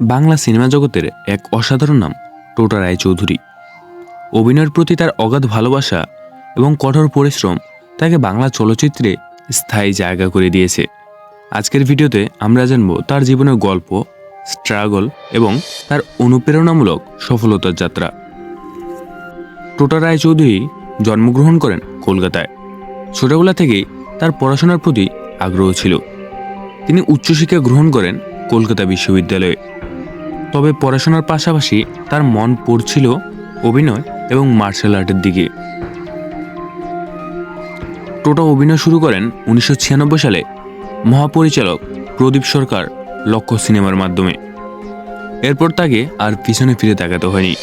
Bangla cinema জগতের এক অসাধারণ নাম, টোটা রায়চৌধুরী। অভিনয়ের প্রতি তার অগাধ ভালোবাসা এবং কঠোর পরিশ্রম তাকে বাংলা চলচ্চিত্রে স্থায়ী জায়গা করে দিয়েছে। আজকের ভিডিওতে আমরা জানব তার জীবনের গল্প, স্ট্রাগল এবং তার অনুপ্রেরণামূলক সফলতার যাত্রা। টোটা রায়চৌধুরী জন্মগ্রহণ করেন কলকাতায়। ছোটবেলা থেকেই তার পড়াশোনার প্রতি আগ্রহ ছিল। তিনি উচ্চশিক্ষা গ্রহণ করেন কলকাতা বিশ্ববিদ্যালয়ে। তবে পড়াশোনার পাশাপাশি তার মন পড়ছিল অভিনয় এবং মার্শাল আর্টের দিকে। টোটা অভিনয় শুরু করেন উনিশশো ছিয়ানব্বই সালে মহাপরিচালক প্রদীপ সরকার লক্ষ্য সিনেমার মাধ্যমে। এরপর তাকে আর পিছনে ফিরে তাকাতে হয়নি।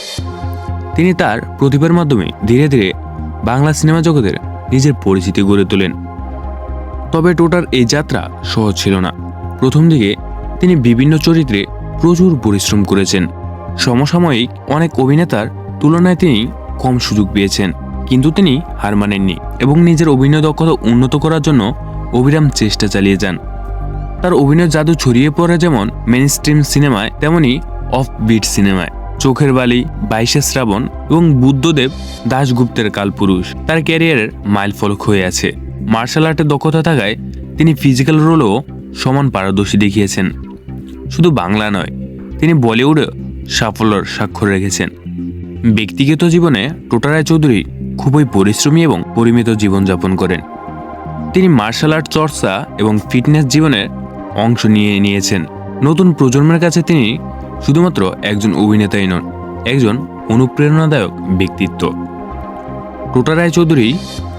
তিনি তার প্রতিভার মাধ্যমে ধীরে ধীরে বাংলা সিনেমা জগতের নিজের পরিচিতি গড়ে তোলেন। তবে টোটার এই যাত্রা সহজ ছিল না। প্রথম দিকে তিনি বিভিন্ন চরিত্রে প্রচুর পরিশ্রম করেছেন। সমসাময়িক অনেক অভিনেতার তুলনায় তিনি কম সুযোগ পেয়েছেন, কিন্তু তিনি হার মানেননি এবং নিজের অভিনয় দক্ষতা উন্নত করার জন্য অবিরাম চেষ্টা চালিয়ে যান। তার অভিনয় জাদু ছড়িয়ে পড়ে যেমন মেন স্ট্রিম সিনেমায়, তেমনি অফ বিট সিনেমায়। চোখের বালি, বাইশে শ্রাবণ এবং বুদ্ধদেব দাশগুপ্তের কালপুরুষ। তার ক্যারিয়ারের মাইল ফলক হয়ে আছে। মার্শাল আর্টের দক্ষতা থাকায় তিনি ফিজিক্যাল রোলও সমান পারদর্শী দেখিয়েছেন। শুধু বাংলা নয়, তিনি বলিউডে সাফল্যর স্বাক্ষর রেখেছেন। ব্যক্তিগত জীবনে টোটারায় চৌধুরী খুবই পরিশ্রমী এবং পরিমিত জীবনযাপন করেন। তিনি মার্শাল আর্ট, চর্চা এবং ফিটনেস জীবনের অংশ নিয়ে নিয়েছেন। নতুন প্রজন্মের কাছে তিনি শুধুমাত্র একজন অভিনেতাই নন, একজন অনুপ্রেরণাদায়ক ব্যক্তিত্ব। টোটা রায় চৌধুরী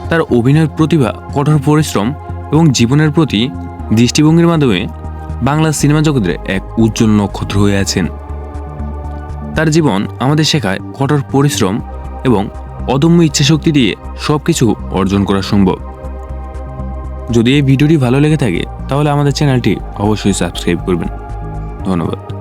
তার অভিনয়ের প্রতিভা, কঠোর পরিশ্রম এবং জীবনের প্রতি দৃষ্টিভঙ্গির মাধ্যমে বাংলা সিনেমা জগতের এক উজ্জ্বল নক্ষত্র হয়ে আছেন। তার জীবন আমাদের শেখায় কঠোর পরিশ্রম এবং অদম্য ইচ্ছাশক্তি দিয়ে সব কিছু অর্জন করা সম্ভব। যদি এই ভিডিওটি ভালো লেগে থাকে, তাহলে আমাদের চ্যানেলটি অবশ্যই সাবস্ক্রাইব করবেন। ধন্যবাদ।